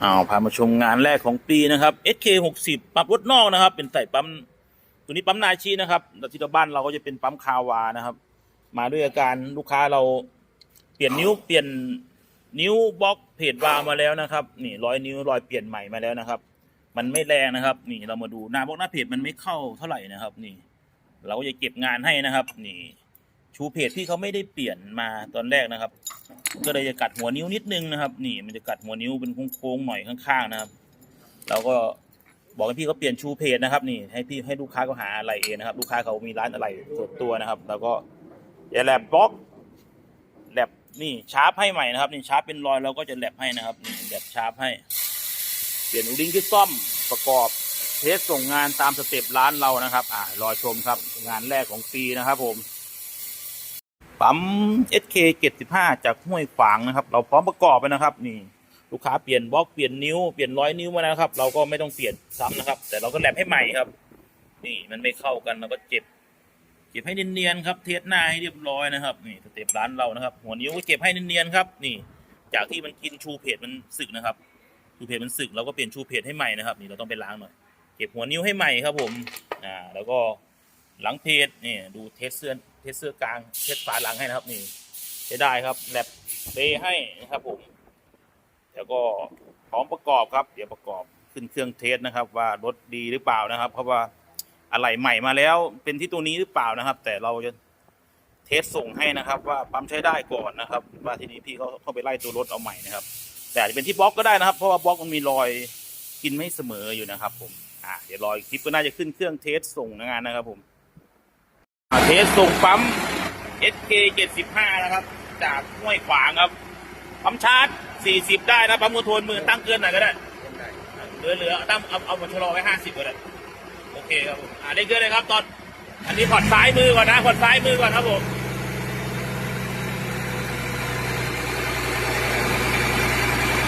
เอาพามาชมงานแรกของปีนะครับ SK 60 ปั๊มรถนอกนะครับ เป็นใส่ปั๊ม ตัวนี้ปั๊มนาชีนะครับแล้วที่บ้านเราก็จะเป็นปั๊มคาวานะครับ มาด้วยอาการลูกค้าเราเปลี่ยนนิ้วเปลี่ยนนิ้วบล็อกเพจวามาแล้วนะครับ นี่ร้อยนิ้วรอยเปลี่ยนใหม่มาแล้วนะครับ มันไม่แรงนะครับ นี่เรามาดูหน้าบล็อกหน้าเพจมันไม่เข้าเท่าไหร่นะครับ นี่ เราก็จะเก็บงานให้นะครับ นี่ ชูเพจที่เขาไม่ได้เปลี่ยนมาตอนแรกนะครับ ก็เลยจะกัดหัวนิ้วนิดนึงนะครับ นี่มันจะกัดหัวนิ้วเป็นโค้งๆหน่อยข้างๆนะครับเราก็บอกให้พี่เขาเปลี่ยนชูเพจนะครับ นี่ให้พี่ให้ลูกค้าเขาหาอะไรเองนะครับ ลูกค้าเขามีร้านอะไรส่วนตัวนะครับ แล้วก็อย่าแลบบล็อกแลบนี่ชาร์ปให้ใหม่นะครับ นี่ชาร์ปเป็นรอยเราก็จะแลบให้นะครับนี่แลบชาร์ปให้ เปลี่ยนลิงก์ที่ซ่อมประกอบเทสส่งงานตามสเต็ปร้านเรานะครับ อ่ารอชมครับ งานแรกของปีนะครับผม ปั๊ม SK 75จากห้วยขวางนะครับ เราพร้อมประกอบไปนะครับ นี่ ลูกค้าเปลี่ยนบล็อกเปลี่ยนนิ้วเปลี่ยนร้อยนิ้วมาแล้วนะครับ เราก็ไม่ต้องเปลี่ยนซ้ำนะครับ แต่เราก็แลบให้ใหม่ครับ นี่มันไม่เข้ากันเราก็เจ็บ เก็บให้เนียนๆครับ เทสหน้าให้เรียบร้อยนะครับ นี่สเต็ปร้านเรานะครับ หัวนิ้วก็เก็บให้เนียนๆครับ นี่ จากที่มันกินชูเพจมันสึกนะครับชูเพจมันสึกเราก็เปลี่ยนชูเพจให้ใหม่นะครับ นี่เราต้องไปล้างหน่อย เก็บหัวนิ้วให้ใหม่ครับผม อ่า แล้วก็ หลังเพจนี่ดูเทสเสื้อเทสเสื้อกลางเทสฝาหลังให้นะครับนี่ใช้ได้ครับแลบเบให้นะครับผมแล้วก็พร้อมประกอบครับ เดี๋ยวประกอบขึ้นเครื่องเทสนะครับ ว่ารถดีหรือเปล่านะครับ เพราะว่าอะไรใหม่มาแล้ว เป็นที่ตัวนี้หรือเปล่านะครับ แต่เราจะเทสส่งให้นะครับ ว่าปั๊มใช้ได้ก่อนนะครับ ว่าทีนี้พี่เขาเข้าไปไล่ตัวรถเอาใหม่นะครับ แต่จะเป็นที่บล็อกก็ได้นะครับ เพราะว่าบล็อกมันมีรอยกินไม่เสมออยู่นะครับ ผมอ่าเดี๋ยวรออีกคลิปก็น่าจะขึ้นเครื่องเทสส่งงานนะครับ ผม เทสส่งปั๊ม SK 75 นะครับ จากห้วยขวางครับ ปั๊มชาร์จ 40 ได้นะ ปั๊มมือโทนมือตั้งเกินหน่อยก็ได้ เหลือเหลือตั้งเอาเอามาชะลอไว้ 50ก็ได้ โอเคครับผม อ่าเล่นเกินเลยครับ ตอน อันนี้ผ่อนซ้ายมือก่อนนะผ่อนซ้ายมือก่อนครับผม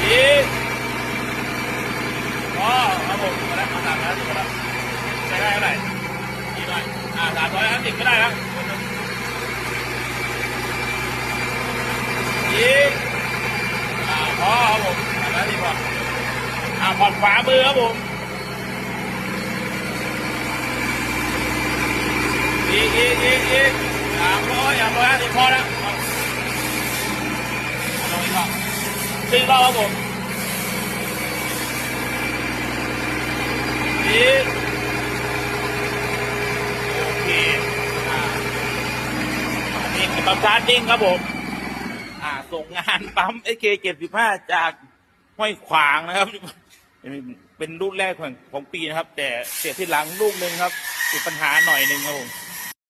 อีกอ๋อครับผมมาแล้วมาสามร้อยสิบแล้วใช้ได้เท่าไหร่ดีหน่อย อ่าสาม ร้อยห้าสิบก็ได้แล้วอีกอ่าพอครับผมสามร้อยสิบพออ่าผ่อนขวามือครับผมอีกอีกอีกอีกสามร้อยสามร้อยห้าสิบพอแล้วเอาลงอีกรอบสี่รอบครับผมอีกโอเคอ่าับชาร์จดิ้งครับผม อ่าส่งงานปั๊ม SK 75จากห้วยขวางนะครับ เป็นรุ่นแรกของของปีนะครับ แต่เสียที่หลังลูกหนึ่งครับติดปัญหาหน่อยหนึ่งครับผม